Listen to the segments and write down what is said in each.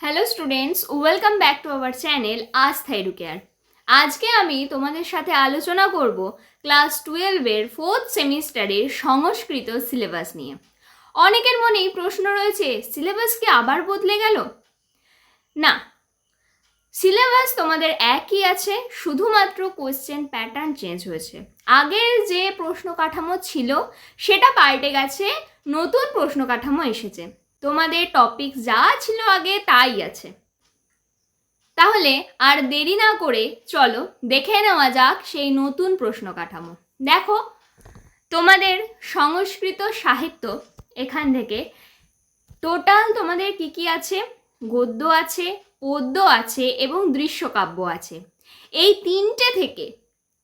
Hello students welcome back to our channel আজ থাইরু care আজকে আমি তোমাদের সাথে আলোচনা করব ক্লাস টুয়েলভের ফোর্থ সেমিস্টারের সংস্কৃত সিলেবাস নিয়ে। অনেকের মনেই প্রশ্ন রয়েছে সিলেবাস কি আবার বদলে গেল? না সিলেবাস তোমাদের একই আছে, শুধুমাত্র কোয়েশ্চেন প্যাটার্ন চেঞ্জ হয়েছে। আগের যে প্রশ্ন কাঠামো ছিল, সেটা পাল্টে গেছে, নতুন প্রশ্ন কাঠামো এসেছে। তোমাদের টপিক যা ছিল আগে তাই আছে। তাহলে আর দেরি না করে চলো দেখে নেওয়া যাক সেই নতুন প্রশ্ন কাঠামো। দেখো, তোমাদের সংস্কৃত সাহিত্য এখান থেকে টোটাল তোমাদের কি কি আছে? গদ্য আছে, পদ্য আছে এবং দৃশ্যকাব্য আছে। এই তিনটে থেকে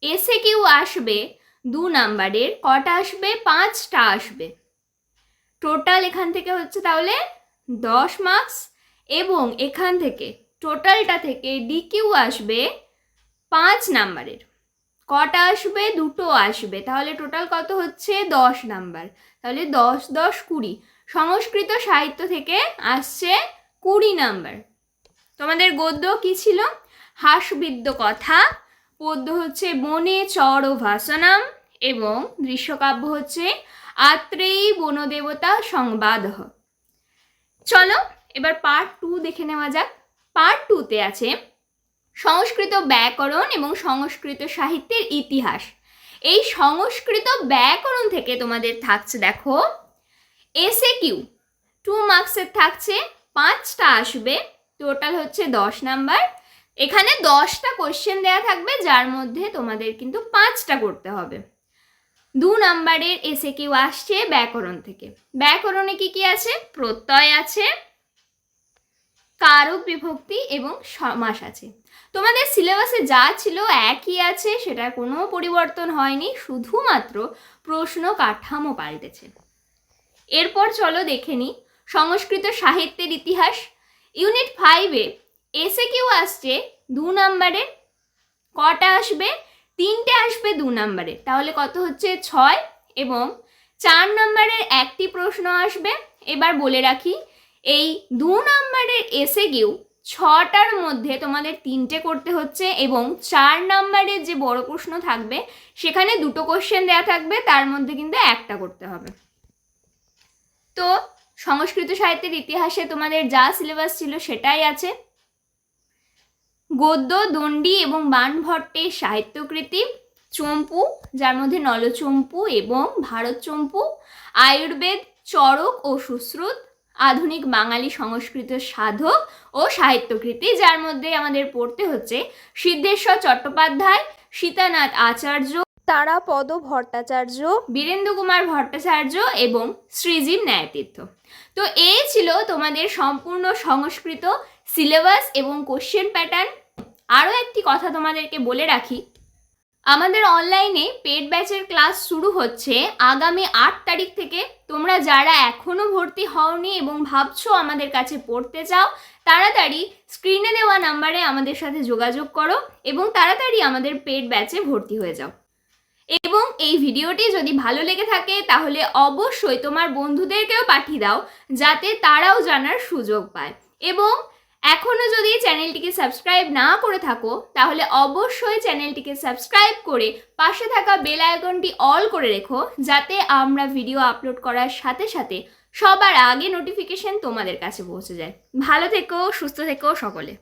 এসে কিউ আসবে, দু নাম্বারের কটা আসবে, পাঁচটা আসবে। টোটাল এখান থেকে হচ্ছে তাহলে দশ মার্কস এবং এখান থেকে টোটালটা থেকে ডিকিউ আসবে পাঁচ নাম্বারের। কটা আসবে? দুটো আসবে। তাহলে টোটাল কত হচ্ছে? দশ নাম্বার। তাহলে দশ দশ, কুড়ি। সংস্কৃত সাহিত্য থেকে আসছে কুড়ি নাম্বার। তোমাদের গদ্য কি ছিল? হাসবিদ্য কথা। পদ্য হচ্ছে বনে চর ও ভাসনাম এবং দৃশ্যকাব্য হচ্ছে আত্রেয়ী বনদেবতা সংবাদ। চলো, এবার পার্ট টু দেখে নেওয়া যাক। পার্ট টুতে আছে সংস্কৃত ব্যাকরণ এবং সংস্কৃত সাহিত্যের ইতিহাস। এই সংস্কৃত ব্যাকরণ থেকে তোমাদের থাকছে দেখো এসে কিউ টু মার্কসের থাকছে, পাঁচটা আসবে টোটাল হচ্ছে দশ নাম্বার। এখানে দশটা কোশ্চেন দেওয়া থাকবে, যার মধ্যে তোমাদের কিন্তু পাঁচটা করতে হবে। দু নাম্বারের এসে কিউ আসছে ব্যাকরণ থেকে। ব্যাকরণে কি কি আছে? প্রত্যয় আছে, কারক বিভক্তি এবং সমাস আছে। তোমাদের সিলেবাসে যা ছিল একই আছে সেটার কোনো পরিবর্তন হয়নি, শুধুমাত্র প্রশ্ন কাঠামো পাল্টেছে। এরপর চলো দেখে নিই সংস্কৃত সাহিত্যের ইতিহাস। ইউনিট ফাইভে এসে কিউ আসছে, দু নাম্বারে কটা আসবে? তিনটে আসবে দু নাম্বারে। তাহলে কত হচ্ছে? ছয় এবং চার নাম্বারের একটি প্রশ্ন আসবে। এবার বলে রাখি, এই দু নাম্বারের এসে গিয়েও ছটার মধ্যে তোমাদের তিনটে করতে হচ্ছে এবং চার নাম্বারের যে বড় প্রশ্ন থাকবে, সেখানে দুটো কোশ্চেন দেওয়া থাকবে, তার মধ্যে কিন্তু একটা করতে হবে। তো সংস্কৃত সাহিত্যের ইতিহাসে তোমাদের যা সিলেবাস ছিল সেটাই আছে। গদ্য, দণ্ডী এবং বাণভট্টের সাহিত্যকৃতি চম্পু, যার মধ্যে নলচম্পু এবং ভারত চম্পু, আয়ুর্বেদ চরক ও সুশ্রুত, আধুনিক বাঙালি সংস্কৃত সাধক ও সাহিত্যকৃতি, যার মধ্যে আমাদের পড়তে হচ্ছে সিদ্ধেশ্বর চট্টোপাধ্যায়, সীতানাথ আচার্য তারাপদ ভট্টাচার্য, বীরেন্দ্র কুমার ভট্টাচার্য এবং শ্রীজীব ন্যায়তীর্থ। তো এই ছিল তোমাদের সম্পূর্ণ সংস্কৃত সিলেবাস এবং কোশ্চেন প্যাটার্ন। আরও একটি কথা তোমাদেরকে বলে রাখি। আমাদের অনলাইনে পেড ব্যাচের ক্লাস শুরু হচ্ছে আগামী আট তারিখ থেকে। তোমরা যারা এখনও ভর্তি হওনি এবং ভাবছ আমাদের কাছে পড়তে চাও, তাড়াতাড়ি স্ক্রিনে দেওয়া নাম্বারে আমাদের সাথে যোগাযোগ করো এবং তাড়াতাড়ি আমাদের পেড ব্যাচে ভর্তি হয়ে যাও। এবং এই ভিডিওটি যদি ভালো লেগে থাকে, তাহলে অবশ্যই তোমার বন্ধুদেরকেও পাঠিয়ে দাও, যাতে তারাও জানার সুযোগ পায়। এবং এখনও যদি চ্যানেলটিকে সাবস্ক্রাইব না করে থাকো, তাহলে অবশ্যই চ্যানেলটিকে সাবস্ক্রাইব করে পাশে থাকা বেল আইকনটি অল করে রেখো, যাতে আমরা ভিডিও আপলোড করার সাথে সাথে সবার আগে নোটিফিকেশন তোমাদের কাছে পৌঁছে যায়। ভালো থেকো, সুস্থ থেকো সকলে।